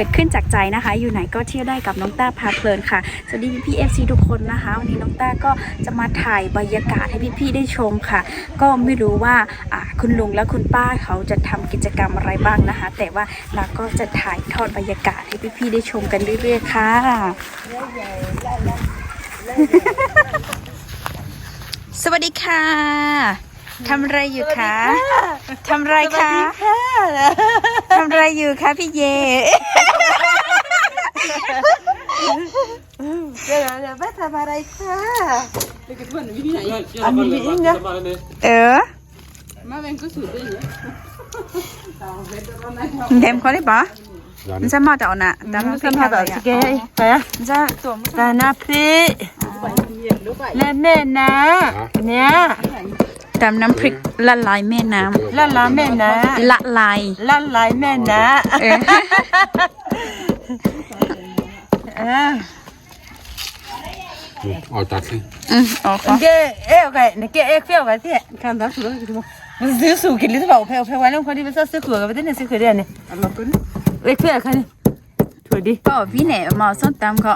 กิดขึ้นจากใจนะคะ อยู่ไหนก็เที่ยวได้กับน้องต้าพาเพลินค่ะ สวัสดีพี่พีเอฟซีทุกคนนะคะ วันนี้น้องต้าก็จะมาถ่ายบรรยากาศให้พี่ๆได้ชมค่ะ ก็ไม่รู้ว่าอ่าคุณลุงและคุณป้าเขาจะทำกิจกรรมอะไรบ้างนะคะ แต่ว่าเราก็จะถ่ายทอดบรรยากาศให้พี่ๆได้ชมกันเรื่อยๆค่ะสวัสดีค่ะ ทำอะไรอยู่คะทำอะไรคะทำอะไรอยู่คะพี่เยเดี๋ยวเดี๋ยวแม่ทำอะไรคะอันนี้อิงนะเออเต็มเขาได้ปะมันจะมาแต่เอาหน่ะแต่มันทำอะไรสเกย์ไปอะมันจะตัวมันกานาพีและแม่นะเนี่ย ดำน้ำพริกละลายแม่น้ำละลายแม่นะละลายละลายแม่นะเออเออ เอาตัดสิอืมโอเค Nge eo cái nè kia eo phèo cái thế. Kan da sura gitti mo. Zı su kirli de bak phèo phèo lan kodi besa su kuwa bede ne su kiri yani. Allah kodi. Ek phèo kan. Todi. ก็พี่เนี่ยมาส้มตำก็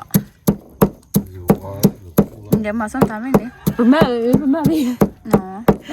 เดี๋ยวมาส้มตำเองดิ Bu ma bu ma bi.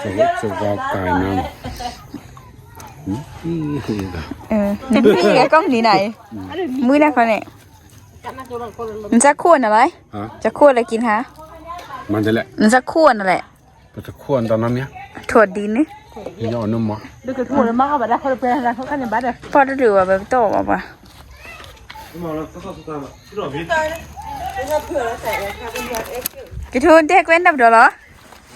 เฟี้ยวเลยเอ๊ะเอ๊ะเฟี้ยวกันที่ bara kväm och ก็ jag โอ้ den där vi kväm där ber โอ้ kun แล้วก็ใส่เนี่ยเจ็บมือนะมั้งโอ้คนพี่เนี่ยบริสนี่เห็นนะแต่ละคนในบริสเวลาที่เพื่อนผมเมาเขาจะน่าบ้าเมาด้วยอ๋อมึงอะเดี๋ยวแล้วนี่ kolla till min fi kan man ha tagit jag อืม så så var kai nam เออพี่กกล้องหนีไหนมือได้เขาเนี่ยมันจะควรอะไรจะควรอะไรกินคะ man det lä มันจะควรอะไร på så kon då nam ja ถั่วดินนี่ ja nu må ดูกระถูกแล้วมั้งเขาแบบเขาเป็นอะไรเขากันในบ้าเลยพอจะดูว่าแบบโตออกปะกระทูนเด็กเว้นดับเดี๋ยวเหรอ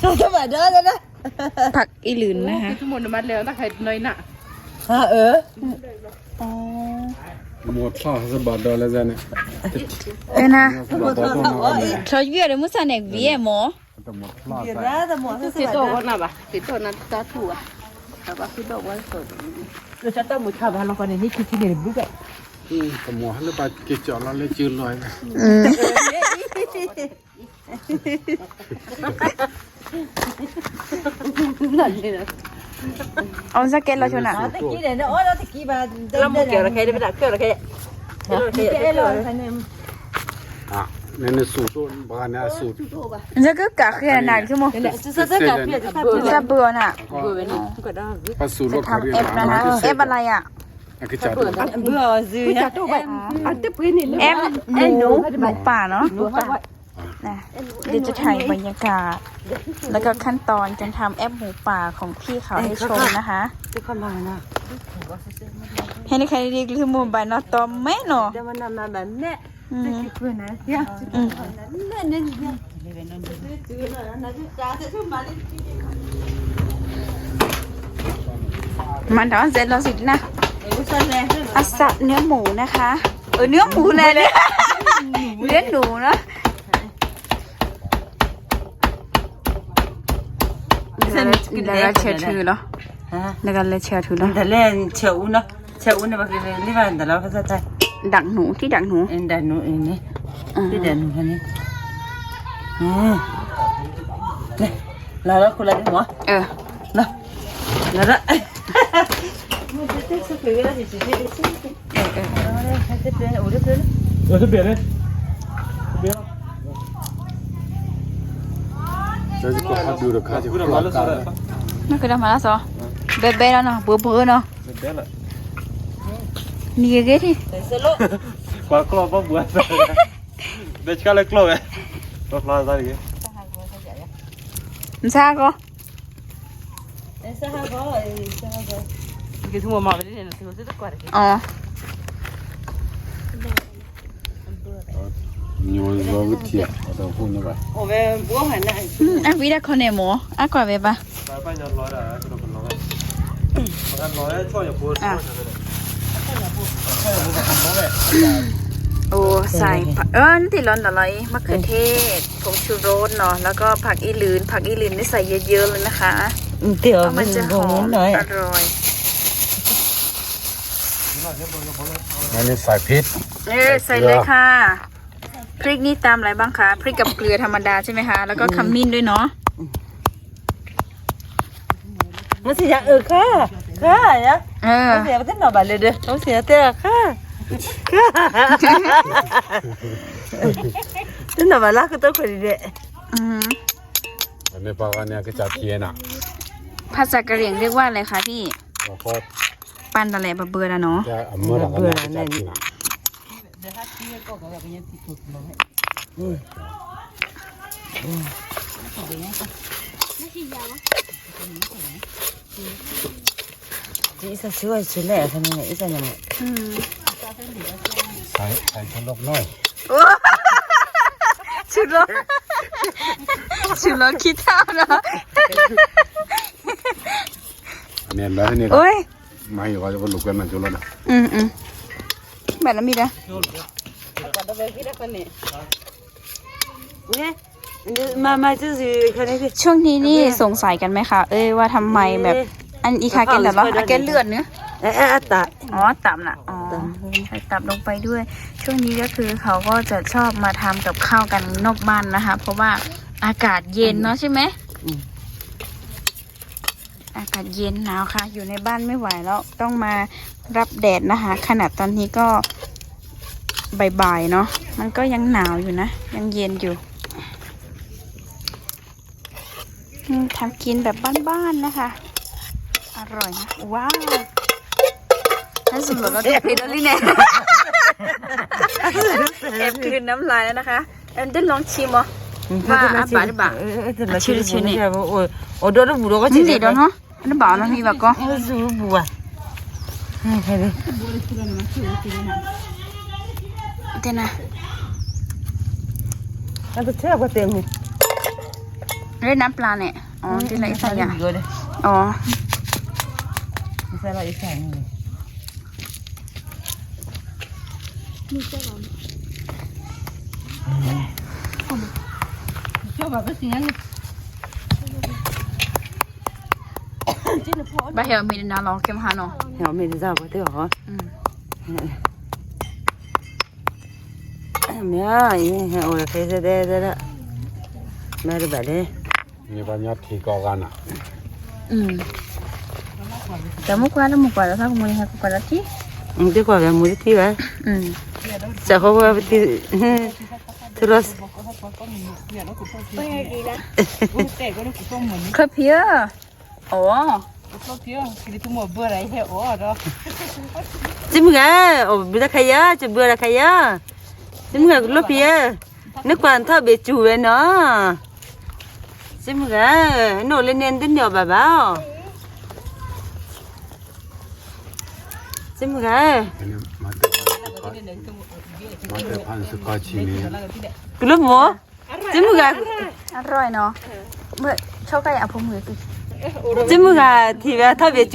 นละหมูดิเหมือนทันละหมูมันนี่มันนี่ชวนอะไรชวนสบายด้วยเลยชวนสบายด้วยเลยนะผักอีหลืนนะคะทุกคนมาแล้วถ้าใครน้อยหน่ะฮะเอออ๋อ må ta så bara då läser ni เออนะ så bara då kommer han เขาเวียเดี๋ยวมุสันเอกเวียหมอ att må klara เดี๋ยวนะ แต่หมอสติดบายตัวด้วยคนน่ะปะติดตัวนั้นตาถั่วแต่ว่าคือดอกว่าสดเราจะต้องมุดข้าวบ้านเราคนนี้คิดที่ไหนบุกอะ så må han bara kicka alla lite chill då อืมนั่นเลยนะเอาสเก็ตเราชนะตะกี้เนี่ยโอ้เราตะกี้มาเราหมดเกี่ยวกับใครได้ไม่ได้เกี่ยวกับใครเกี่ยวกับใครเกี่ยวกับใครเนี่ย ja men det så så bara när så มันจะก็กะคือนานขึ้นมั้งเนี่ยจะจะกับเพื่อนจะกับเพื่อนจะเบื่อน่ะเบื่อนี่ก็ได้ fast så จะ lockar ทำเอฟนะนะเอฟอะไรอะ jag kan chatta เบื่อซื้อนะตัวแบบอันเตปืนนี่เลยเอฟหมูหมูป่าเนาะนะ เดี๋ยวจะถ่ายบรรยากาศ แล้วก็ขั้นตอนการทำแอปหมูป่าของพี่เขาให้ชมนะคะจะเข้ามานะเห็นใครเรียกคือหมูบานอตอมแม่เนาะเดี๋ยวมันนำมาแบบนี้อืมเพื่อนนะเนี่ยอืมเนี่ยเนี่ยเนี่ยซื้อเลยนะจะจ่ายจะซื้อมาเลยมันเดี๋ยวเสร็จแล้วสินะเออสั่นเลยอาสับเนื้อหมูนะคะ เออเนื้อหมูเลยเนี่ยเนื้อหนูเนาะ เดี๋ยวเราเชื่อถือเหรอฮะเดี๋ยวเราเชื่อถือเหรอแต่เล่นเฉียวนะเฉียวน jag ska ha du då kanske Hur är det? Så där. นั่นคือทำมาแล้วซอเบ๊ะๆแล้วเนาะเบื่อๆเนาะ Det är det. นี่เก๋ที่สโลกว่ากล้องปั๊บเบื่อเด็กก็เลยกล้องไงรถลอยได้ยังมันซ่าก็ cái thua mỏ đấy là thua rất quả อ๋อ อยู่ร้อยวิทย์แถวห้องยี่บ้านโอ้เว้ยบวกหันหน้าอะอะวิ่งได้คะแนนหมออะกี่เว็บปะป้肉个铁，我都ย弄吧。我们不很难。嗯，俺回来看那馍，俺快呗吧。老板娘来了，这个不弄了。嗯，俺老爱炒也不炒这个的。โอ้ใส่ผักเออนี่ติร้อนอะไรมะเขือเทศผงชูรสเนาะแล้วก็ผักอีลืนผักอีลืนนี่ใส่เยอะๆเลยนะคะเดี๋ยวมันจะหอมอร่อยอันนี้ใส่พริกเออใส่เลยค่ะ พริกนี่ตามอะไรบ้างคะพริกกับเกลือธรรมดาใช่ไหมคะ แล้วก็ขมิ้นด้วยเนาะ nó chỉ là ừ kha kha nhá เออ nó sẽ bắt nó bảo lên đây nó sẽ tên là kha tên là bảo lá cái tôi phải đi đấy อือหืออันนี้ปากอันนี้ก็จะเทียนอะภาษากะเหรี่ยงเรียกว่าอะไรคะพี่แล้วก็ปันอะไรบะเบือนะเนาะจะอเมื่อกันเนี่ยจะกินอะ chị sao sửa sửa lẻ thế này ít ra nhà mẹ อืมใส่ใส่ชนกน้อยชุดรถชุดรถคิดเท่าเนาะอันนี้แล้วนี่โอ้ยไม่ว่าจะลุกกันนะจุลนะอืมอืมแบบนั้นมีนะ nhé mà mà chứ gì cái này thì ช่วงนี้นี่สงสัยกันไหมคะ เอ้ยว่าทำไมแบบอันอีคาเกนแต่ว่าอาแกนเลือดเนื้อ ê ê tạ อ๋อตับน่ะอ๋อใส่ตับลงไปด้วย ช่วงนี้ก็คือเขาก็จะชอบมาทำกับข้าวกันนอกบ้านนะคะ เพราะว่าอากาศเย็นเนาะใช่ไหมอืมอากาศเย็นหนาวค่ะ อยู่ในบ้านไม่ไหวแล้วต้องมา รับแดดนะคะ ขนาดตอนนี้ก็บ่ายๆเนาะมันก็ยังหนาวอยู่นะ ยังเย็นอยู่ทำกินแบบบ้านๆนะคะ อร่อยนะ ว้าวนั่นสุดหลดแล้วเผ็ดแล้วนี่แน่แอบคืนน้ำลายแล้วนะคะเอ็มได้ลองชิมเหรอว่าอะบาทบาทชื่อชื่อนี่โอ้ยโดอลบุโรก็นี่ชื่อดีเด็ดดอนเนาะอันนี้บอกนะมีแบบก็โอ้ซูบัวใครดิเดี๋ยวนะอันตัวเชื่อว่าเต็มนี่ได้น้ำปลาเนาะเลยอ๋อใส่อะไรอีกใส่นี่บะเฮลมีนาลองเค็มฮานมีจะก็ตัวเหรออืมแม่ยี่โอ้ยเคยเสด็จแล้วแม่ได้แบบนี้นี่ปัญญาที่ก่อกันอะ อืมแต่มุกว่าแล้วมุกว่าแล้วถ้าคุณมือให้กุกว่า แล้วที่อืมดีกว่าแบบมือที่ไว้อืมจะเขาว่าที่ทุรสเคยเพียอ๋อจิมงาโอ้บิดาขยะจะเบื่อขยะจิมงาลบเพียนึกว่าถ้าเบจูเวเนาะจิมงาโนเล่นเน้นดิ นเดียวบ้าบ้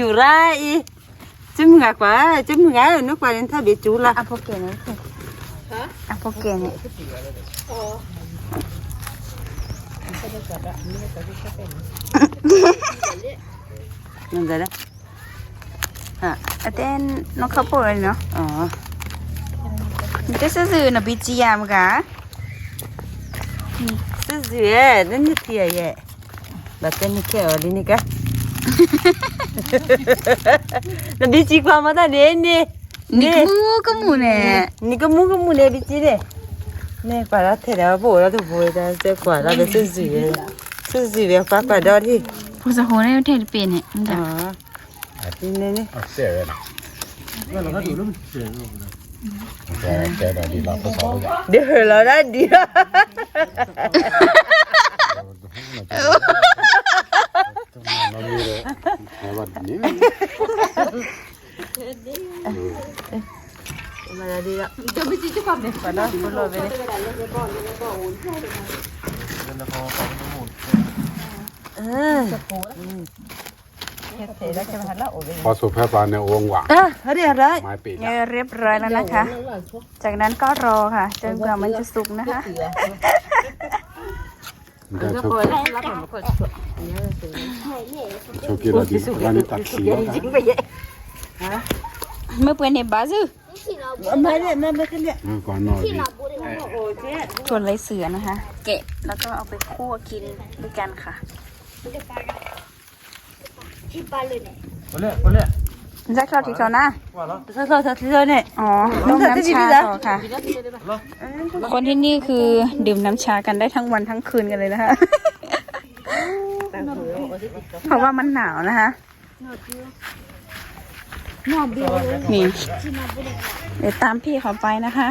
าจิมงาอันนี้มาเตมาเตพันสกอชินี่กลุ่มหมูจิมงาอร่อยเนาะเมื่อชอ บไก่อะพงมือคือจิมงาที่ว่าถ้าเบจูไรจิมงากว่าจิมงานึกว่าเล่นถ้าเบจูละอะโพเกะเนี่ยคืออะโพเกะเนี่ยนั่นแหละฮะอะเต้นน้องข้าวโพดเลยเนาะอ๋อมันก็ซื่อๆนะบิจิยามกะซื้อเสียนั่นนี่เทียเย่แบบนี้แค่อดีนี่กะแล้วบิจิความมาได้เนี่ยนี่นี่ก็มูก็มูเนี่ยนี่ก็มูก็มูเนี่ยบิจิเนี่ยนี่กว่าละเท่แล้วโบแล้วถูกโบแล้วจะกว่าละไปซื้อเสียซื้อเสียฟ้ากว่าดอ ที่ผู้สะโหในประเทศเป็นเนี่ยมันจะอนี่นี่นี่เอาเสียเลยนะแล้วเราก็ดูแล้วมันเสียงแต่แต่เราดีเราก็สอนได้เดี๋ยวเราได้เดียเรามีเลยแต่ว่านี่มาได้เดียวจะไม่จีจุกเนี่ยก่อนนะบุญรอไปเลยเออพอสุภาพปลาในองค์หวังเออเดี๋ยวได้ไม้เออเรียบร้อยแล้วนะคะ จากนั้นก็รอค่ะจนกว่ามันจะสุกนะคะมัน จะชอบชอบกินอะไรดีร้านนี้ตัดสีแล้วกันเมื่อเปื่อนในบาซึมาเนี่ยมาไม่ขึ้นเนี่ยก่อนนอนดีส่วนไรเสือนะคะเกะแล้วก็เอาไปคั่วกินด้วยกันค่ะคนเล่คนเล่จะเข้าที่เขานะว่าแล้วซอสซอสที่เนี่ย อ๋อต้มน้ำชาต่อค่ะ คนที่นี่คือดื่มน้ำชากันได้ทั้งวันทั้งคืนกันเลยนะคะ เพราะว่ามันหนาวนะคะนี่เดี๋ยวตามพี่เขาไปนะคะ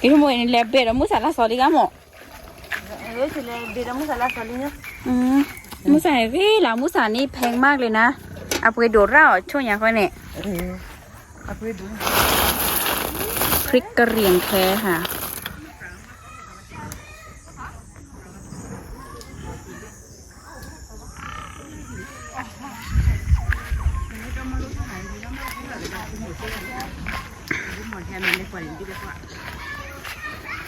อีทุกคนนี่แลบเบ็ดอะมุสาลาซอดีกันหมดเออสิเลยเดี๋ยวมุสลาสลิเนี่ยอืมมุสาพี่หลามุสานี่แพงมากเลยนะเอาไปโดดเร่าช่วงอย่างค่อยเนี่ยเออเอาไปดูพริกกระเหรี่ยงแท้ค่ะ เนี่ยเดี๋ยวตะกันมันมันหาตะตะพดวนเฮ้ยเฮ้ยละ กับพัดดู ร้านนี้จะก็จะกันเลยอะ พัดดูนะ อ่าช่วยกันแกะค่ะ ตาหาย พี่ทุนเทเก๋นเทเก๋น เกิดเมื่อเลย พี่ทุนมุนเต้นในชายนะเจนี่ เป็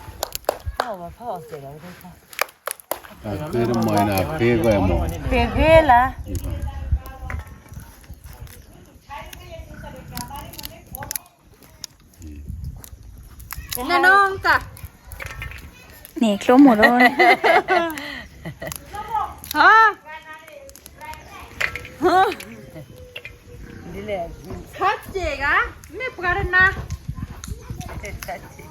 ลอกลวงอะชอบเวสติก็ใช่เหรอเอ้ยช่วยชาวบ้านม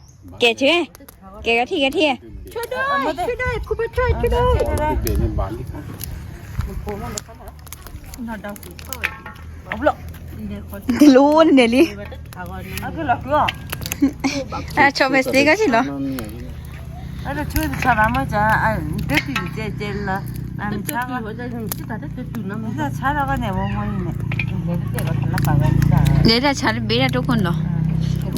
มีชาชาแล้วก็เนี่ยมองมองเนี่ยเห็นเด็กก็ทำละปากกันจ้ะเดี๋ย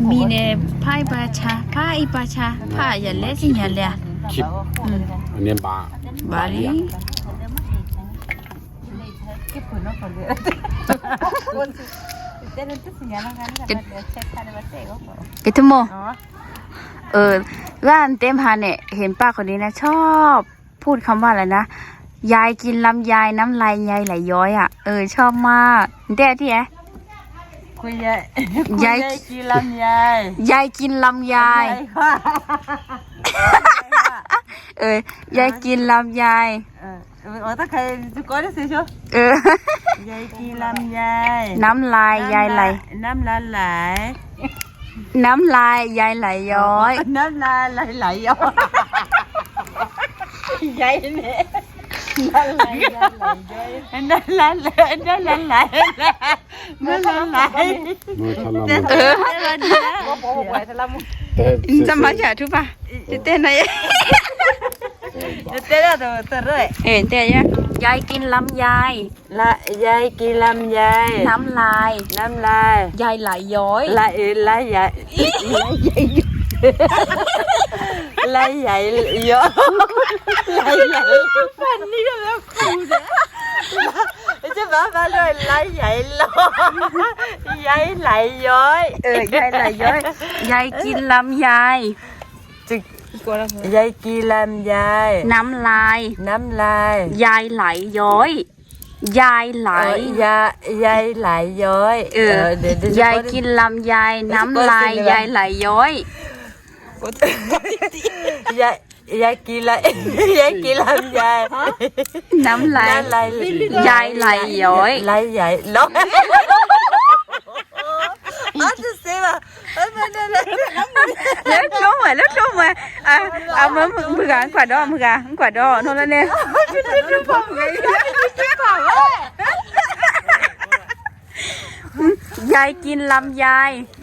มีเนี่ยพายปลาชาพายปลาชาพายอย่าเล่สิอย่าเล่คลิปอันนี้บาบาลีเก็บผลน้องคนเดียวคนเต้นตุ๊สิญญาณกันกันเช็คกันมาเตะก็พอกิทุโมอ๋อเออร้านเต็มพานเนี่ยเห็นป้าคนนี้นะ ชอบพูดคำว่าอะไรนะยายกินลำยายน้ำลายยายไหลย้อยอะ เออ ชอบมากเด้ที่แอ คุณยายคุณยายกินลำยายยายกินลำยายค่ะเออยายกินลำยายเออเออถ้าใครจะก้อยได้สิชัวเออยายกินลำยายน้ำลายยายไหลน้ำลายไหลน้ำลายยายไหลย้อย น้ำลายไหลไหลย้อยยายเนี่ย น้ำลยไหลย้อยน้ำลายไหลน้ำลายไหลน้ำลยไหลมือทะเออำแต่จะมาจากทุกป่ะจะเต้นไหน Te da to to rồi. เอ็นแต่ยะยายกินลำไย Là dây kỳ làm dây. น้ำลาย Năm lai. ยายไหลย้อย Lại lại dạy. Lại dạy gió. Lại dạy. Phần đi đâu khu đó. Chứ bà bà rồi lại dạy lo. Dạy lại dối. เออยายไหลย้อยยายกินลำไย Dây kỳ làm dây. น้ำลาย Năm lai. ยายไหลย้อยยายไหล Ờ, da, dây lại dối. เออ Ờ, để- để- ยายกินลำไยน้ำลาย Để- để- ยายไหลย้อย Dây dây kỳ lại dây kỳ làm dây. น้ำลาย Lá lại ยายไหลย้อย lại dạy lo. Ờ, tôi xem mà. Ờ, mà nè, nè. เล็กลงมาเล็กลงมาอะเอามือมือกางขวาดอมือกางขวาดอโน่นแล้วเนี่ยยายกินลำไย Dây kim làm dây. Nắm lại. Nắm lại dây lại dối. เออบ้ามายังพาลูกบาทนะเนาะ Dây lại dối em เอ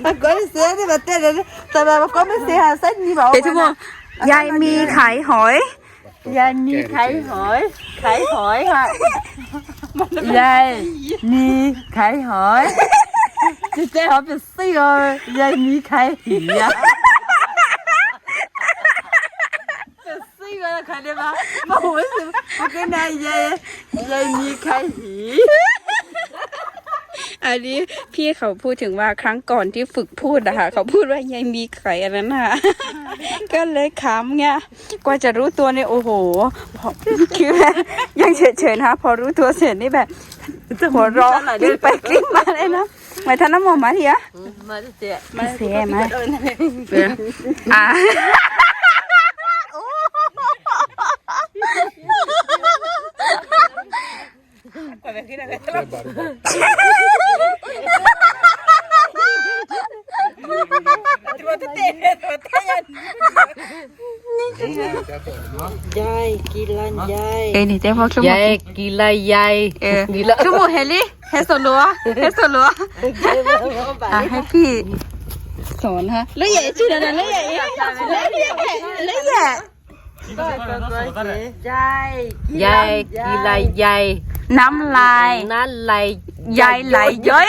Bà có đi xe đi bà tên rồi. Tại bà có mấy xe hàng sách như bảo. เดี๋ยวทุกคนยายมีขายหอย Dây ni khải hỏi. Khải hỏi hả? Dây ni khải hỏi. Chị tên hỏi bị xí rồi. Dây ni khải hỉ à. Bị xí rồi là khải đi mà. Mà hủi gì. Mà cái này dây. Dây ni khải hỉ. อันนี้พี่เขาพูดถึงว่าครั้งก่อนที่ฝึกพูดอะค่ะเขาพูดว่ายายมีไข่อันนั้นค่ะก็เลยขำไงกว่าจะรู้ตัวเนี่ยโอ้โหพอคือแบบยังเฉยๆนะคะพอรู้ตัวเสร็จนี่แบบหัวเร้อนกลิ้งไปกลิ้งมาเลยนะหมายท่านน้ำหมอมาเถีย Mà đi chị. มาเสียไหมอะ Dây kỳ lan dây. เอ้ยนี่เจ๊พอชั่วโมง Dây kỳ lan dây. เออชั่ว โมงเฮลี่เฮสโซลัวเฮสโซลัวอะให้พี่สอนฮะแล้วใหญ่ชื่ออะไรแล้วใหญ่แล้วใหญ่แล้วใหญ่ Dây. Dây kỳ lan dây. น้ำลาย Nó lại ยายไหลย้อย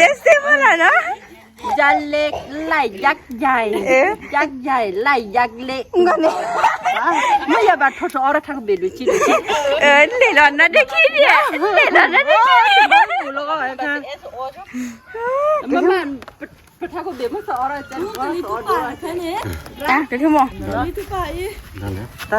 ด็กเสียมาแล้วเนาะ Giác ยักษ์เล็กไล่ยักษ์ใหญ่ยักษ์ใหญ่ไล่ยักษ์เล็กก็เนี่ยไม่อย่ามาทอทอระทังเบลูชิลูชิเอ อเหลือนะได้ขี้เนี่ยเหลือนะได้ขี้เนี่ยแล้วก็อะไรคะมันมันประทักเบลไม่สออะไรจังว่าสอด้วยอะเดี๋ยวทุ่มองนั่นแหละต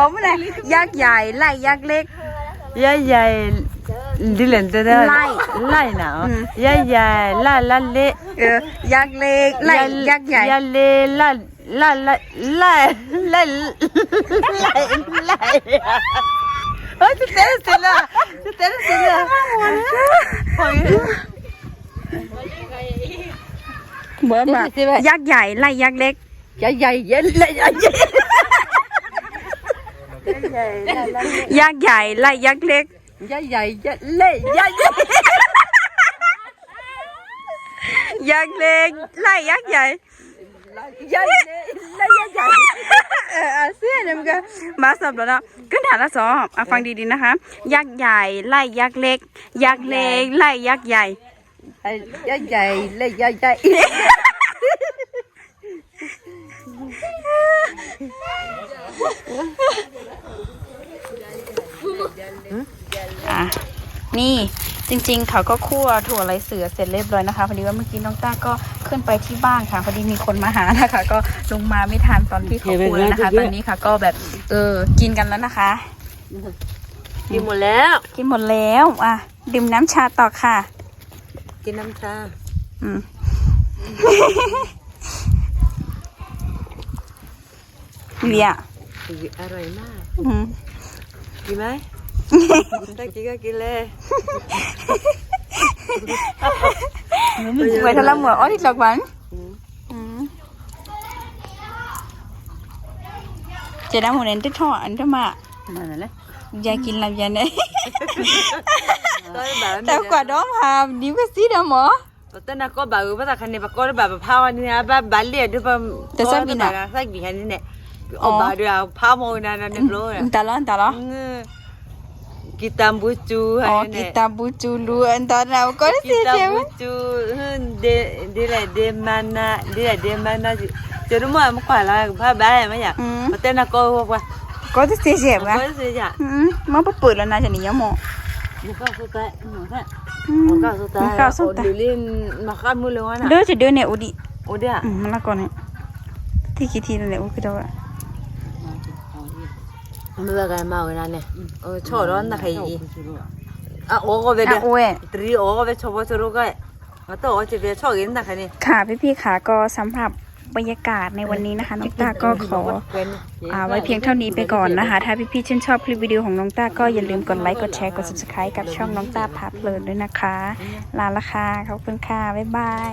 าคือละใหญ่ใหญ่ไล่ลันเละนี่แหละใหญ่ใหญ่ใหญ่ลันเละเออลันเลไล่ลันไฟนะลันเละลันใหญ่ ยักษ์ใหญ่ไล่ยักษ์เล็กยักษ์ใหญ่ไล่ยักษ์เล็ก ยักษ์เล็กไล่ยักษ์ใหญ่ยักษ์เล็กไล่ยักษ์ใหญ่ยันเล่ละละละละละละละเฮ้ยจะเสร็จแล้วจะเต้นเสร็จแล้วเบิร์แบบยักษ์เล็กยักษ์ใหญ่ไล่ยักษ์เล็กใหญ่ยักษ์เล็กไล่ยักษ์ใหญ่ใหญ่เล่ใหญ่ใหญ่เอออาเซียนมันก็มาสอบแล้วเนาะขึ้นฐานละสองอะฟังดีๆนะคะ ยักษ์ใหญ่ไล่ยักษ์เล็ก ยักษ์เล็กไล่ยักษ์ใหญ่ใหญ่ใหญ่เล่ใหญ่ใหญ่ อะนี่จริงๆเขาก็คั่วถั่วไรเสือเสร็จเรียบร้อยนะคะพอดีว่าเมื่อกี้น้องต้าก็ขึ้นไปที่บ้านค่ะพอดีมีคนมาหานะคะ ก็ลงมาไม่ทันตอนที่เขาคั่วแล้วนะคะ ตอนนี้ค่ะก็แบบเออกินกันแล้วนะคะ กินหมดแล้ว กินหมดแล้วอะดื่มน้ำชาต่อค่ะ กินน้ำชา อืม เลียอร่อยมากอืมกินไหม ถ้ากินก็กินเลยไว้ทะละหมวกอ้อที่หลอกหวันอืมเจะได้หมดเน้นที่ท่ออันที่มานั่นแหละอยากกินลำไยเนี่ ông ờ. bà đưa phá mồi na na nem lô ta lo ta lo. Ừ. Kita bucu oh ờ, kita bucu lu entah nào có gì kita bucu de de là de mana de là de mana chứ. Đúng không phải là phá bé này mấy nhỉ? Ừ. Mà tên là cô qua. Có cái gì gì mà. có gì gì mà bắp bự là na cho nhớ mồ ừ. đưa cho đưa này udi udi à nó còn này. Thì kỳ thi là lại udi đâu ạ. ยังหมอมันก็สุดท้ายมันก็อืมมันก็สุดท้ายมันก็สุดท้ายดูลินมาข้ามมือเลยนะเด้อจะเดินเนี่ยอุดิโอ้เดี๋ยวอืมมันละก่อนเนี่ยที่กี่ทีนั่นแหละอุกิดว่าไม่ว่ากันมาวันนั้นเนี่ยเออชอบร้อนนะใครอีอะโอ้ก็ไปเดี๋อะยวโอ้ยตรีโอ้ก็ไปชอบว่าจะรู้ก็มาต่อจะไปชอบกินนะใครนี่ค่ะพี่ๆค่ะก็สำหรับบรรยากาศในวันนี้นะคะน้องตาก็ขออ่าไว้เพียงเท่านี้ไปก่อนนะคะ ถ้าพี่ๆชื่นชอบคลิปวิดีโอของน้องตาก็อย่าลืมกดไลค์กดแชร์กด subscribe กับช่องน้องตาพาเพลินด้วยนะคะ ลาละค่ะขอบคุณค่ะบ๊ายบาย